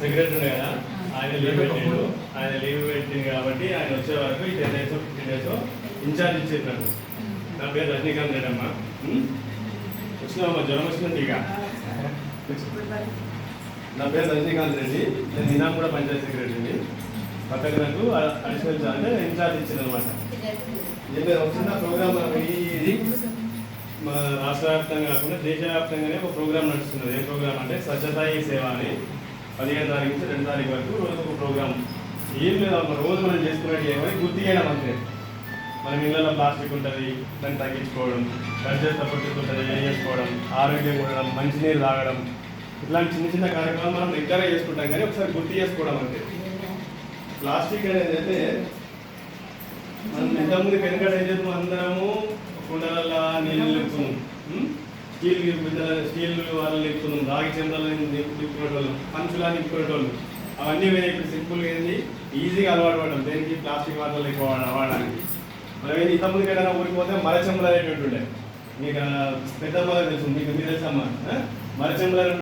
Secretary ఉండే కదా ఆయన లీవ్ పెట్టిండు. ఆయన లీవ్ పెట్టింది కాబట్టి ఆయన వచ్చే వరకు ఈ ten days fifteen days incharge ఇచ్చేటాడు నా పేరు రజనీకాంత్ రెడ్డమ్మా. జ్వరం వచ్చింది ఇక. నా పేరు రజనీకాంత్ రెడ్డి. నేను నిన్న కూడా పంచాయతీ సెక్రటరీని. పక్కన నాకు అడిషనల్ అంటే ఇన్ఛార్జ్ ఇచ్చింది అనమాట ఏదైనా ఒక ప్రోగ్రామ్ ఇది మన రాష్ట్ర వ్యాప్తంగా కాకుండా దేశవ్యాప్తంగానే ఒక ప్రోగ్రామ్ నడుస్తున్నది. ఏ ప్రోగ్రామ్ అంటే స్వచ్ఛతా ఈ సేవ అని. పదిహేను తారీఖు నుంచి రెండు తారీఖు వరకు రోజు ప్రోగ్రామ్. ఏం లేదు రోజు మనం చేసుకున్నట్టు ఏమని గుర్తు చేయడం అంతే. మన ఇళ్ళలో ప్లాస్టిక్ ఉంటుంది దాన్ని తగ్గించుకోవడం బడ్జెట్ తప్పటి ఉంటుంది చేసుకోవడం ఆరోగ్యం ఉండడం మంచినీరు తాగడం. ఇట్లాంటి చిన్న చిన్న కార్యక్రమాలు మనం రెగ్యులర్గా చేసుకుంటాం కానీ ఒకసారి గుర్తు చేసుకోవడం అంతే. ప్లాస్టిక్ అనేది అయితే మనం ఎంతమంది వెనకడ ఏం చేస్తాం అందరము కుండలలో నీళ్ళు స్టీల్ బిందెల స్టీల్ వాళ్ళు నింపుతున్నాం రాగి చెందలు నింపుకునేటోళ్ళం పంచులా నింపుకునేటోళ్ళు అవన్నీ వేరే ఇప్పుడు సింపుల్ ఏంది? ఈజీగా అలవాటు పడడం. దేనికి? ప్లాస్టిక్ వాటర్లు ఎక్కువ అవ్వడానికి వాడడానికి. మనం ఏంది? ఇంతకుముందు ఎక్కడైనా ఊరికి మరచెంబులు అనేటువంటి ఉండే మీకు పెద్ద మొదలు తెలుసు మీకు మీరు తెలుసమ్మా? మరచెంబులు